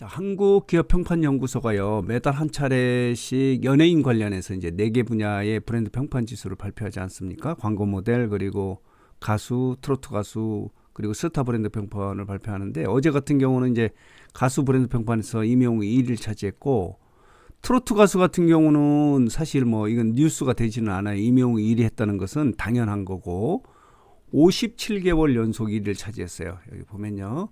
자, 한국기업평판연구소가요 매달 한 차례씩 연예인 관련해서 이제 네 개 분야의 브랜드 평판 지수를 발표하지 않습니까? 광고 모델 그리고 가수, 트로트 가수 그리고 스타 브랜드 평판을 발표하는데 어제 같은 경우는 이제 가수 브랜드 평판에서 임영웅이 1위를 차지했고 트로트 가수 같은 경우는 사실 뭐 이건 뉴스가 되지는 않아요. 임영웅이 1위 했다는 것은 당연한 거고 57개월 연속 1위를 차지했어요. 여기 보면요.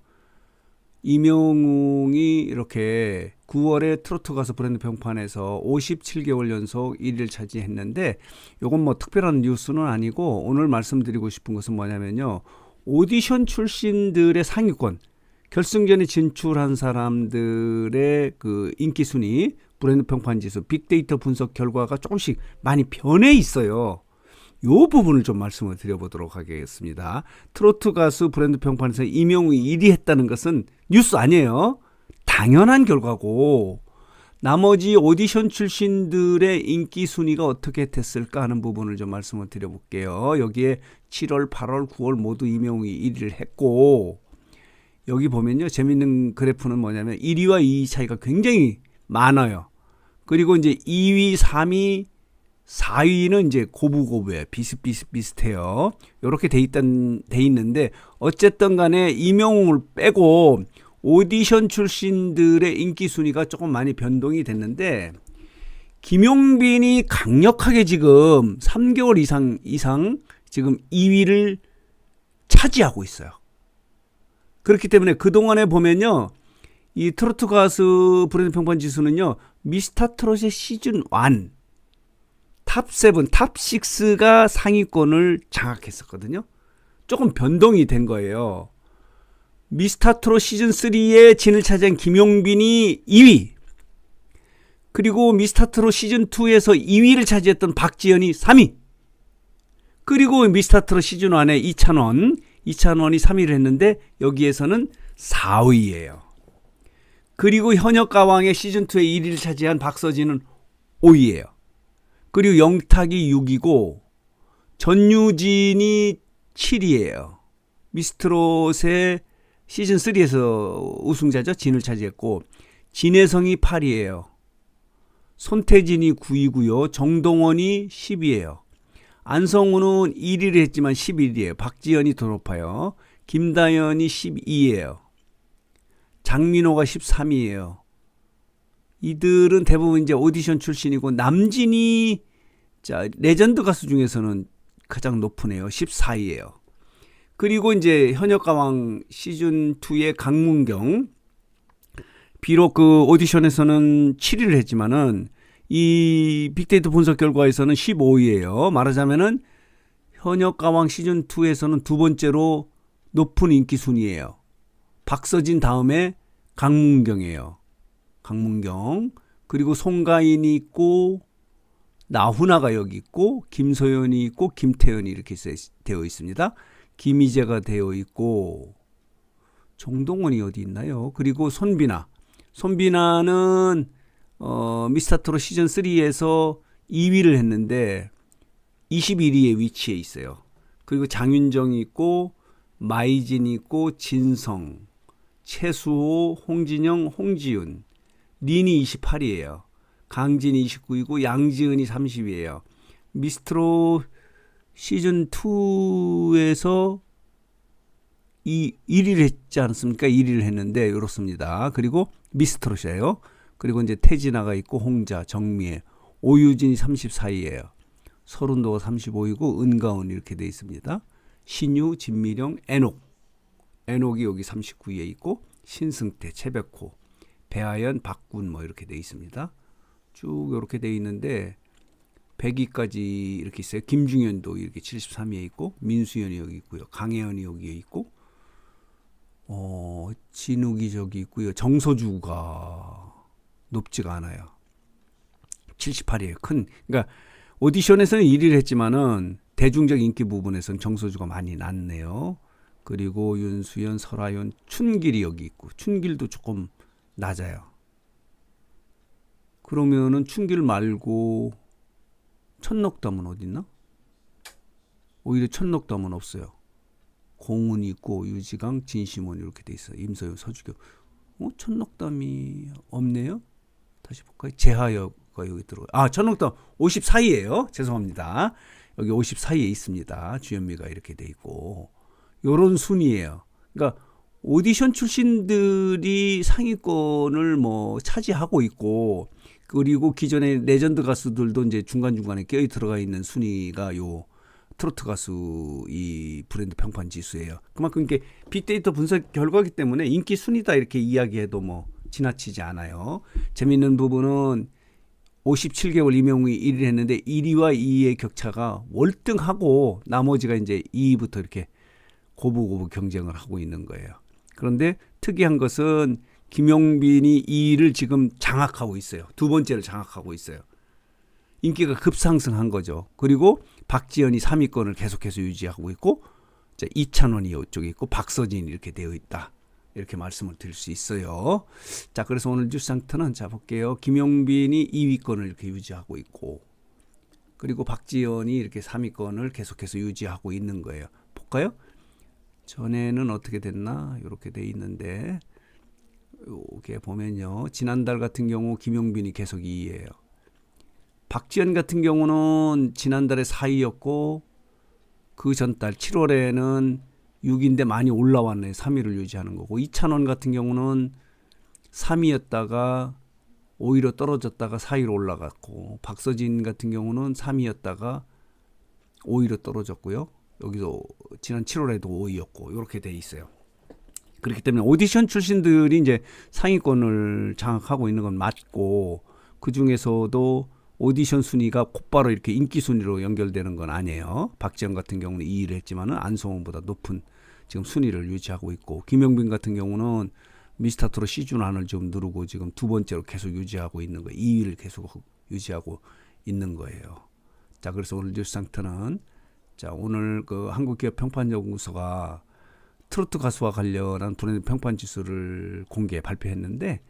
이명웅이 이렇게 9월에 트로트 가수 브랜드 평판에서 57개월 연속 1위를 차지했는데 요건 뭐 특별한 뉴스는 아니고 오늘 말씀드리고 싶은 것은 뭐냐면요. 오디션 출신들의 상위권 결승전에 진출한 사람들의 그 인기 순위 브랜드 평판 지수 빅데이터 분석 결과가 조금씩 많이 변해 있어요. 요 부분을 좀 말씀을 드려보도록 하겠습니다. 트로트 가수 브랜드 평판에서 이명웅이 1위 했다는 것은 뉴스 아니에요. 당연한 결과고 나머지 오디션 출신들의 인기 순위가 어떻게 됐을까 하는 부분을 좀 말씀을 드려볼게요. 여기에 7월, 8월, 9월 모두 이명웅이 1위를 했고 여기 보면요. 재밌는 그래프는 뭐냐면 1위와 2위 차이가 굉장히 많아요. 그리고 이제 2위, 3위, 4위는 이제 고부고부예요. 비슷비슷비슷해요. 이렇게 돼 있단 돼 있는데 어쨌든 간에 이명웅을 빼고 오디션 출신들의 인기 순위가 조금 많이 변동이 됐는데 김용빈이 강력하게 지금 3개월 이상 이상 지금 2위를 차지하고 있어요. 그렇기 때문에 그동안에 보면요. 이 트로트 가수 브랜드 평판 지수는요. 미스터 트롯의 시즌 1 탑7, 탑6가 상위권을 장악했었거든요. 조금 변동이 된 거예요. 미스타트로 시즌3에 진을 차지한 김용빈이 2위. 그리고 미스타트로 시즌2에서 2위를 차지했던 박지현이 3위. 그리고 미스타트로 시즌1에 이찬원, 이찬원이 3위를 했는데 여기에서는 4위예요. 그리고 현역 가왕의 시즌2에 1위를 차지한 박서진은 5위예요. 그리고 영탁이 6위고 전유진이 7위예요. 미스트롯의 시즌 3에서 우승자죠. 진을 차지했고 진혜성이 8위예요. 손태진이 9위고요. 정동원이 10위예요. 안성우는 1위를 했지만 11위예요. 박지현이 더 높아요. 김다현이 12위예요. 장민호가 13위예요. 이들은 대부분 이제 오디션 출신이고 남진이 자 레전드 가수 중에서는 가장 높으네요. 14위예요. 그리고 이제 현역가왕 시즌 2의 강문경 비록 그 오디션에서는 7위를 했지만은 이 빅데이터 분석 결과에서는 15위예요. 말하자면은 현역 가왕 시즌 2에서는 두 번째로 높은 인기 순위예요. 박서진 다음에 강문경이에요. 강문경 그리고 송가인이 있고 나훈아가 여기 있고 김소연이 있고 김태현이 이렇게 되어 있습니다. 김희재가 되어 있고 정동원이 어디 있나요? 그리고 손비나 손비나는 어, 미스터트롯 시즌 3에서 2위를 했는데 21위에 위치해 있어요. 그리고 장윤정이 있고 마이진이 있고 진성, 최수호, 홍진영, 홍지윤 린이 28위예요. 강진이 29위고 양지은이 30위예요. 미스트로 시즌 2에서 이 1위를 했지 않습니까? 1위를 했는데 이렇습니다. 그리고 미스트롯이에요. 그리고 이제 태진아가 있고 홍자, 정미애, 오유진이 34위예요. 서른도가 35위고 은가은 이렇게 돼 있습니다. 신유, 진미령, 애녹. 애녹이 여기 39위에 있고 신승태, 최백호, 배하연, 박군 뭐 이렇게 돼 있습니다. 쭉 이렇게 돼 있는데 100위까지 이렇게 있어요. 김중현도 이렇게 73위에 있고 민수현이 여기 있고요. 강혜연이 여기에 있고 어, 진욱이 저기 있고요. 정서주가 높지가 않아요. 78위에 큰 그러니까 오디션에서는 1위를 했지만은 대중적 인기 부분에서는 정서주가 많이 낮네요. 그리고 윤수연, 설아연, 춘길이 여기 있고 춘길도 조금 낮아요. 그러면은 춘길 말고 천넉담은 어딨나? 오히려 천넉담은 없어요. 공은 있고 유지강, 진심원 이렇게 돼 있어요. 임서영, 서주교. 어, 천록담이 없네요. 다시 볼까요? 제하여가 여기 들어. 아, 천록담 54위예요. 죄송합니다. 여기 54위에 있습니다. 주현미가 이렇게 돼 있고 요런 순위예요. 그러니까 오디션 출신들이 상위권을 뭐 차지하고 있고 그리고 기존의 레전드 가수들도 이제 중간중간에 껴 들어가 있는 순위가 요 트로트 가수 이 브랜드 평판 지수예요. 그만큼 이게 빅데이터 분석 결과기 때문에 인기 순위다 이렇게 이야기해도 뭐 지나치지 않아요. 재밌는 부분은 57개월 이명웅이 1위를 했는데 1위와 2위의 격차가 월등하고 나머지가 이제 2위부터 이렇게 고부고부 경쟁을 하고 있는 거예요. 그런데 특이한 것은 김용빈이 2위를 지금 장악하고 있어요. 두 번째를 장악하고 있어요. 인기가 급상승한 거죠. 그리고 박지현이 3위권을 계속해서 유지하고 있고 자, 이찬원이 이쪽에 있고 박서진이 이렇게 되어 있다. 이렇게 말씀을 드릴 수 있어요. 자, 그래서 오늘 뉴스 상태는 자 볼게요. 김용빈이 2위권을 이렇게 유지하고 있고 그리고 박지현이 이렇게 3위권을 계속해서 유지하고 있는 거예요. 볼까요? 전에는 어떻게 됐나? 이렇게 돼 있는데 요게 보면요. 지난달 같은 경우 김용빈이 계속 2위예요. 박지현 같은 경우는 지난달에 4위였고 그 전달 7월에는 6위인데 많이 올라왔네. 3위를 유지하는 거고 이찬원 같은 경우는 3위였다가 5위로 떨어졌다가 4위로 올라갔고 박서진 같은 경우는 3위였다가 5위로 떨어졌고요. 여기도 지난 7월에도 5위였고 이렇게 돼 있어요. 그렇기 때문에 오디션 출신들이 이제 상위권을 장악하고 있는 건 맞고 그 중에서도 오디션 순위가 곧바로 이렇게 인기 순위로 연결되는 건 아니에요. 박지영 같은 경우는 2위를 했지만은 안성훈보다 높은 지금 순위를 유지하고 있고 김영빈 같은 경우는 미스터트로 시즌1을 좀 누르고 지금 두 번째로 계속 유지하고 있는 거예요. 2위를 계속 유지하고 있는 거예요. 자, 그래서 오늘 뉴스 상태는 자, 오늘 그 한국기업 평판연구소가 트로트 가수와 관련한 브랜드 평판 지수를 공개 발표했는데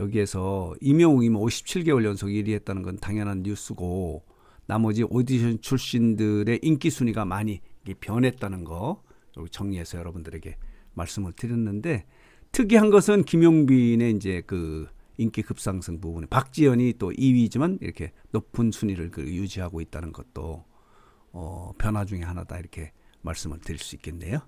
여기에서 임영웅이 57개월 연속 1위 했다는 건 당연한 뉴스고 나머지 오디션 출신들의 인기 순위가 많이 변했다는 거 정리해서 여러분들에게 말씀을 드렸는데 특이한 것은 김용빈의 이제 그 인기 급상승 부분에 박지현이 또 2위지만 이렇게 높은 순위를 그 유지하고 있다는 것도 어, 변화 중에 하나다 이렇게 말씀을 드릴 수 있겠네요.